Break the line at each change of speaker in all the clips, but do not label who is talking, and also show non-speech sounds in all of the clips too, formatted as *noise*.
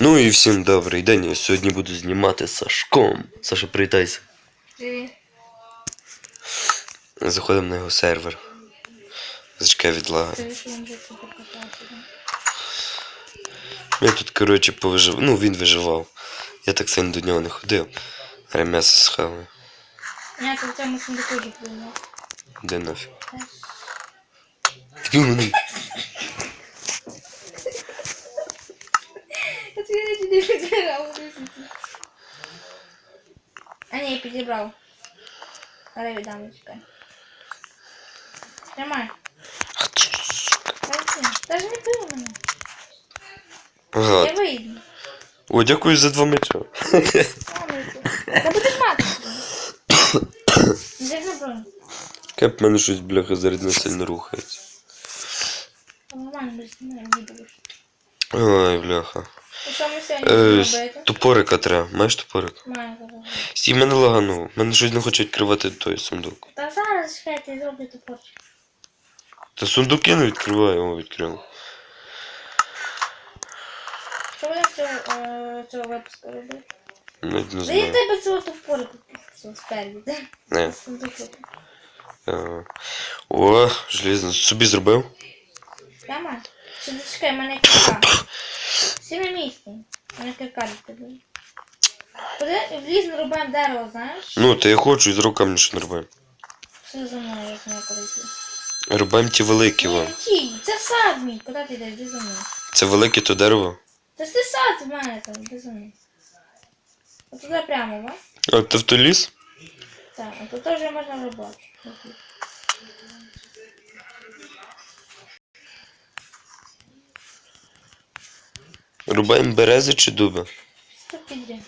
Ну і всім добрий день. Я сьогодні буду знімати Сашком. Саша, привітайся.
Привіт.
Заходимо на його сервер. Зачекай від лага.
Ти що він вже тебе покатався?
Я тут, коротше, повижив. Ну, він виживав. Я так сильно до нього не ходив. А м'ясо схаваю.
Я це в цьому сундуку вже прийняв.
Де нафіг? Такий мене.
Я тобі речі не підбирав. А ні, підібрав. Але віддам, чекай. Тримай. Та ж не пив мене.
Ага.
Я вийду.
О, дякую за два меча.
Та будеш мати. Де забрав?
Кеп мене щось, бляха, зарядно сильно рухається.
Нормально, без мене відбудеш.
Ой, бляха.
Що ми сьогодні
Е,
будемо робити?
топорика треба. Маєш топорик?
Маю.
Стій, мене лаганув. Мене щось не хоче відкривати той сундук.
Та зараз чекайте, я зроблю топорчик.
Та сундук я не відкриваю, о, відкрив.
Що будемо цього, е, цього випуску робити?
Навіть не
Да я
знаю.
тебе цього топорку спереді?
Не.
Сундук.
Е, О, железно. Собі зробив?
Прямо? Ще зачекай, в мене кирка. Всі на місці. У мене кирка до тебе. Куди вліз нарубаємо дерево, знаєш?
Ну, та я хочу і з руками що не робимо.
Все за мною, як не коли.
Рубаємо ті великі
Ні,
вон.
це сад мій, куди ти йдеш, де за мною?
Це велике то дерево.
Та це сад в мене там, де за мною. От туди прямо, ва?
А ти в той ліс?
Так, а тут теж можна рубати.
Рубаємо берези чи дуби?
Що підряд?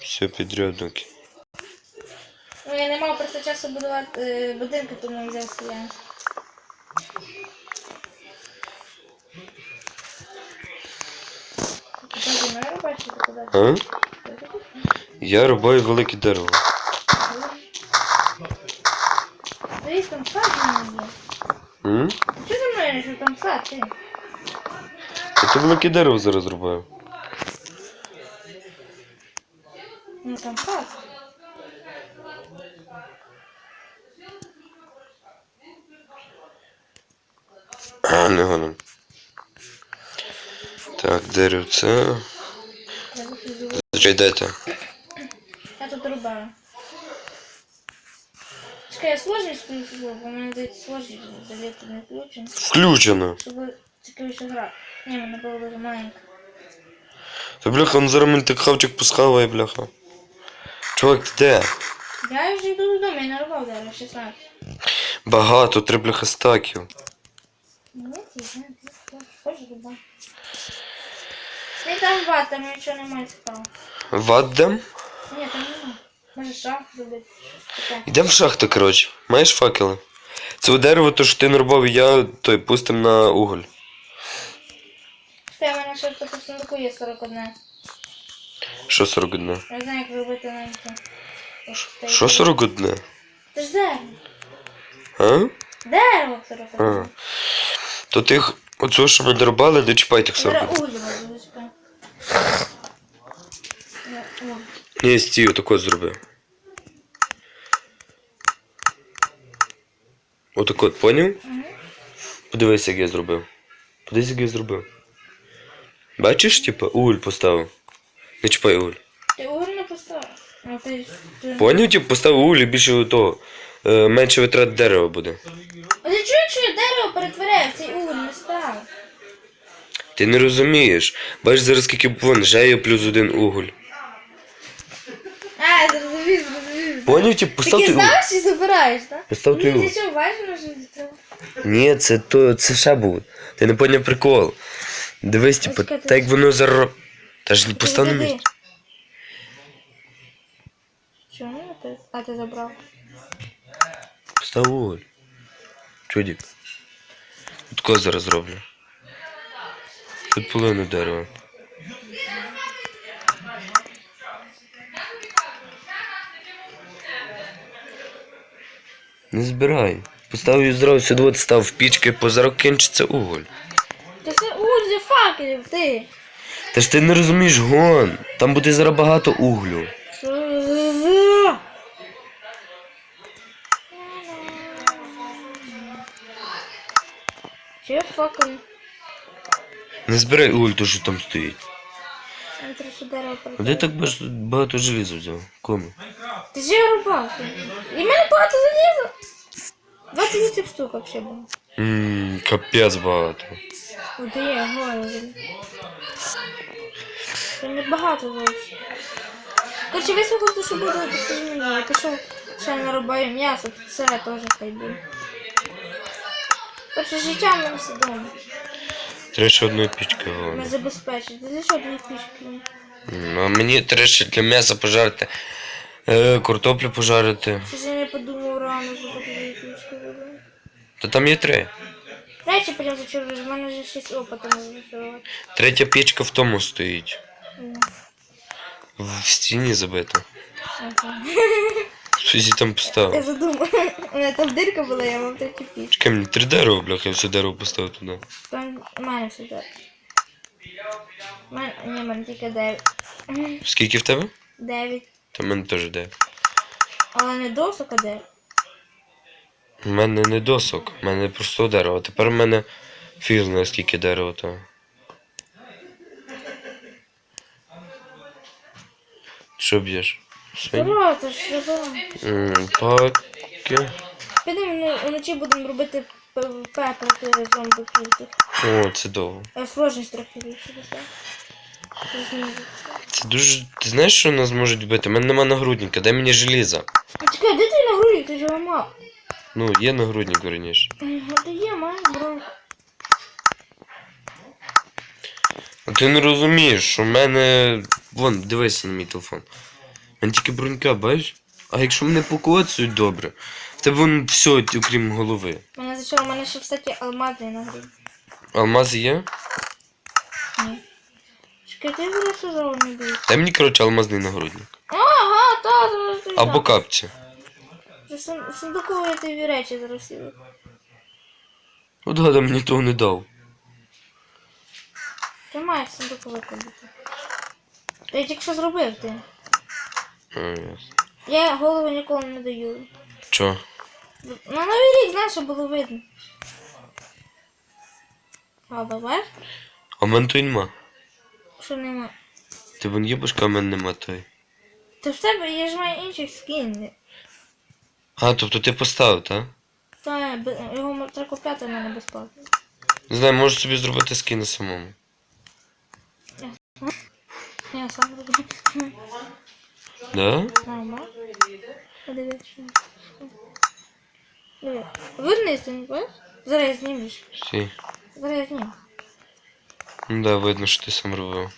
Все підряд, окей.
Ну я не мав просто часу будувати е, будинки, тому взяв. Ти ти куди?
А? Я рубаю велике дерево.
Дивись, там сад мене є.
М?
Чого за мною, що там сад, ти?
То велике дерево зараз рубаю.
Ну там сад.
А, не гоним. Так, дерево це.
Я тут живу.
Зачай дайте.
Я тут рубаю. Чекай, я сложність включу, бо в мене десь сложність заліти не включено.
Включено.
Щоб цікавіше гра. Ні, мене було дуже маленько.
Та бляха, он зараз мені так хавчик посхаває, бляха. Чувак, ти де?
Я вже йду додому, я нарубав дерево 16.
Багато, три бляха стаків.
Ну, ти знаєш, хочеш руба. Не там ват, там нічого немає цікавого.
Ваддем?
Ні, там нема. Може шах зробити. таке.
Йдемо в шахту, коротше. Маєш факели? Це дерево, то що ти нарубав, я той пустим на уголь.
Чекай, в мене ще в сундуку є 41.
Що 41?
Я знаю, як робити навіть.
Що 41?
Це ж дерево.
А?
Дерево
А. То тих, оцього, що ми дорубали, не чіпай тих
Зараз
41.
уголь возьму, чекай. Я-
Ні, стій, отако зроби. Отако, от, поняв?
Мгм.
Подивись, як я зробив. Подивись, як я зробив. Бачиш, типа, уголь поставив. Не чіпай уголь.
Ти уголь не поставив? А ти... ти...
Поняв, типу, поставив уголь і більше того. Е, менше витрат дерева буде.
А ти чуєш, що я дерево перетворяю цей уголь не став?
Ти не розумієш. Бачиш зараз скільки вон, жею плюс один уголь.
А, зрозумів, зрозумів.
Поняв, типу, постав
Ти
той уголь.
знаєш і забираєш, так?
Постав той
Ну,
уголь.
ти що, бачиш, що це?
Ні, це то це ще був. Ти не поняв прикол. Дивись, типу, так як воно заро. Та ж не
Відійди.
місці.
Чому ти? А ти забрав.
Уголь. Чудік. От кого зараз зроблю. Тут половину дерева. Не збирай. Постав її зразу сюди, став в пічки, позарок кінчиться уголь.
Та це уголь для факелів, ти.
Та ж ти не розумієш гон. Там буде зараз багато углю.
Чи факом?
Не збирай уголь, то що там стоїть.
Там трохи дерево
А де так баж- багато желіза взяв? Кому?
Ти ж я рубав. І в мене багато заліза. 28 штук вообще було.
Ммм, капець багато.
Є, голови. Це не багато зовсім. Короче, вислухав, що буде досягнення. Я пішов, ще нарубаю м'ясо, це теж хай буде. Короче, життя мене все вдома.
Треба ще одної пічки
Ми
головне.
забезпечить. Для чого дві пішки?
М, А мені треба ще для м'яса пожарити. Е, картоплю пожарити.
Щось я не подумав рано, що такі дві пішки.
Та там є три.
Речі потім зачервиш, в мене вже 6 опиту не.
Третя пічка в тому стоїть. В стіні забита. Щось її там
Я
поставив.
задумав. У мене там дирка була, я вам такі пішки.
Чекай, мені три дерева, бляха, я все дерево поставив туди.
Там у мене все так. У мене, ні, в мене тільки 9.
Скільки в тебе?
9.
Та в мене теж дев'ять.
Але не досок, а 9.
У мене не досок, у мене просто дерево. Тепер у мене знає скільки дерева там. Що б'єш? Свині?
Ура, це ж треба.
М, Паки.
Підемо вночі будемо робити ПВП проти зомбаків.
О, це довго.
А сложність трохи більше.
Це дуже. Ти знаєш, що нас можуть бити? У мене нема нагрудника, дай мені желіза.
А чекай, де ти на? Ти ж його мав.
Ну, є нагрудник.
Ну ти є, має бронь.
А ти не розумієш, що в мене. Вон, дивися на мій телефон. У мене тільки бронька, бачиш? А якщо мене покоцають добре, в тебе вон все, окрім голови.
Мене зачало, у мене ще, кстати, алмазний на груді.
Алмази є?
Ні. Чекай, ти зараз сказав, не.
Дай мені, коротше, алмазний нагрудник.
Ага, та, зараз ти
Або капці.
Сундукові тобі речі зараз.
От гада мені того не дав.
Ти маєш сундукове кабіти. Та я тільки що зробив ти.
А, ясно.
Я голову ніколи не даю.
Чо?
Ну, новий рік, знаєш, щоб було видно. А, бачиш?
А в мене той нема.
Що нема.
Ти вон є башка, а в мене нема той.
Та в тебе є ж має інших скін.
А, тобто ти поставив, так?
Та б- його треба купляти в мене безплатно.
Не знаю, можеш собі зробити скини самому.
Я сам роблю.
Да?
Що. Диви. Видно, ти не бачиш? Зараз я знімеш.
Всі.
Зараз я зніму.
Ну да, видно, що ти сам робив.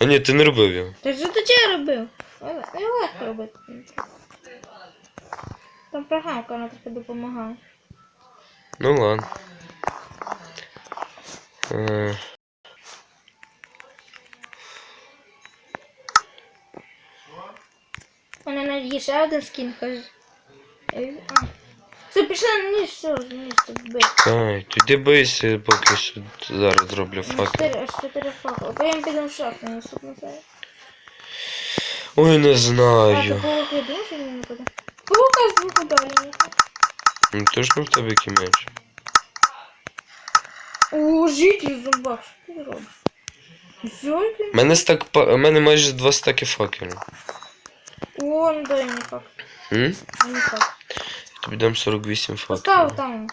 А ні, ти не робив його.
Та що ти робив? Але легко робити. Там програмка вона трохи допомагає.
Ну ладно. Е,
У мене навіть є ще один скін, каже. Все, пішли на ніж, все, ніж тут бить.
Ай, тоді бийся, поки що зараз зроблю
Ну,
факел.
Чотири, аж чотири факела. Потім підемо в шахту наступну серію.
Ой, не
А, ти
знаю.
я думаю, що він не буде? Паука з двох.
Ну точно в тебе який меч.
О, житель зомбак, що ти робиш? Зоньки?
У мене стак па- у мене майже два стаки факелів.
О, ну дай мені факт.
М?
Мені факт.
Я тобі дам 48
Поставив
факелів.
там.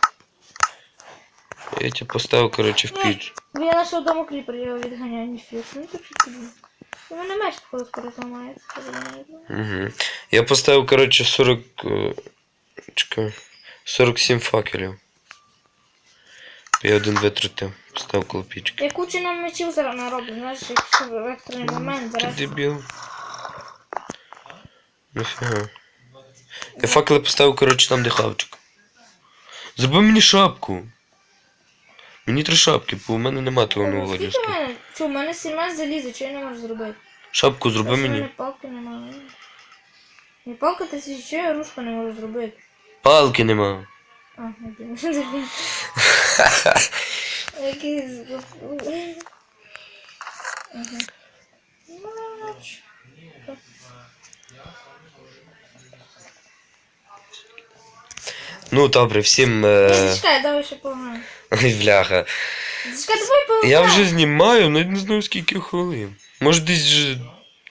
Я тебе поставив, коротше, в піч.
Бо я нашого дому кріпер, я його відганяю, ніфіг. Ну так що тобі. У мене меч скоро зламається.
Угу. Я поставив, коротше, 40. е, Чекай. 47 факелів. Я один витратив. Поставив коло пічки.
Я кучу нам мечів зараз нароблю, знаєш, якщо в екстрений момент
Ти дебіл. Нафіга. Я факели поставив, коротше, там де хавчик. Зроби мені шапку. Мені три шапки, бо у мене нема того нового
Скільки в мене? Чо, в мене 17 заліза, чого я не можу зробити?
Шапку зроби
Та що в
мені.
мене палки немає. Ні палка, та що я рушку не можу зробити.
Палки нема.
А, не думаю. *laughs* Який з- Угу.
Ну добре, всім. Е...
зачекай, давай ще пограємо.
Ой, бляха.
Давай.
Я вже знімаю, навіть не знаю скільки хвилин. Може десь же.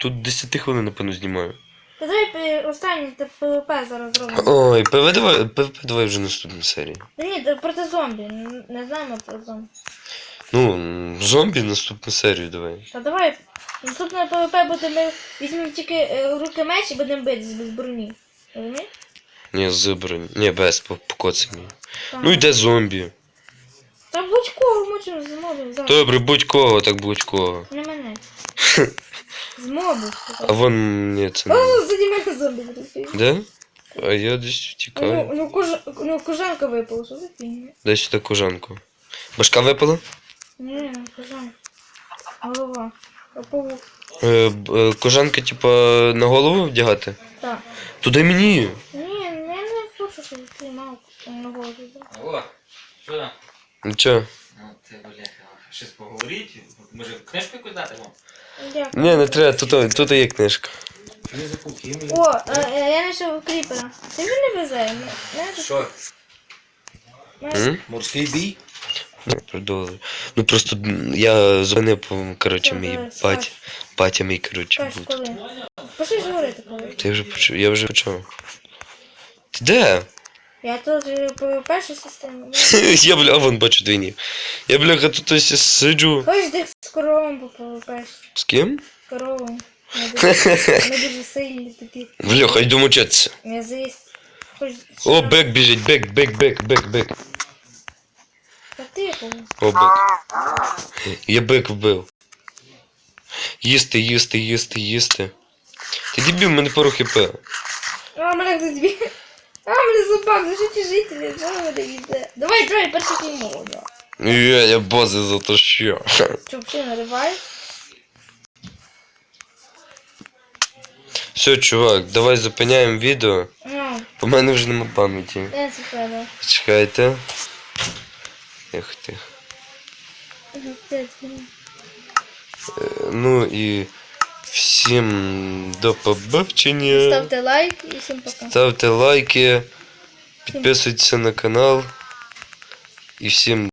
Тут 10 хвилин, напевно, знімаю.
Та давай пи- останній та ПВП зараз зробимо.
Ой, ПВ давай, ПВП давай вже наступній серії.
Та ні, та проти зомбі. н- Не знаємо про зомбі.
Ну, м, зомбі наступну серію давай.
Та давай. Наступне ПВП буде ми візьмемо тільки е, руки меч і будемо битись без броні. Розумієш?
Ні, з бронь. Ні, без по- покоцані.
Там-
Ну йде зомбі.
Та будь-кого можемо з мобів зараз.
Добре, будь-кого, так будь-кого.
Не мене. З мобів.
А вон ні, це не.
О, заді мене зомбі стоїть.
Де? А я десь
Ну, ну, кож... ну кожанка випала, що за фігня?
Дай сюди кожанку. Башка випала?
Ні, кожанка. Голова. А павук.
Е, б- е, кожанка, типа, на голову вдягати?
Так.
Туди мені.
Ні, я не хочу, щоб ти мав на голову.
О, що там?
Нічого.
Ну, ти, бляха, щось поговоріть. Може, книжку якусь дати вам?
Дякую.
Ні, не треба, тут, тут є книжка.
Фізику, хімію.
О, е, е, я знайшов кріпера. Ти вже не везе. Мене тут-
Що?
мене-?
Морський бій?
Ну, продовжуй. Ну просто м, я дзвонив, по- коротше, мій
Давай,
батя. Батя мій, коротше,
Кажеш,
був.
коли? Пошли ж говорити коли.
Ти вже почув, я вже почав. Ти де?
Я тут е, по першій системі. *laughs*
я, бля, вон бачу двійні. Я, бляха, тут ось сиджу.
Хочеш ти з коровом попливеш?
З ким?
З коровом. *laughs* Ми дуже, сильні такі.
Бляха, йду мучатися.
М'язист. Хоч...
О, бек біжить, бек, бек, бек, бек, бек.
Та ти кого?
О, бек. Я бек вбив. Їсти, їсти, їсти, їсти. Ти дебіл, в мене пару хп.
А, мене хтось б'є. А, мене собак, за що ті жителі? Що ви мене їде? Давай, давай, перший фільм.
Я, я бази за то що.
Що, взагалі наривай?
Все, чувак, давай зупиняємо відео.
Ну,
У мене вже нема пам'яті.
я це треба.
Чекайте. Тихо, тихо.
Ага, це фільм.
Е, Ну і всім до побачення.
Ставте лайк і всім пока.
Ставте лайки, підписуйтесь на канал. І всім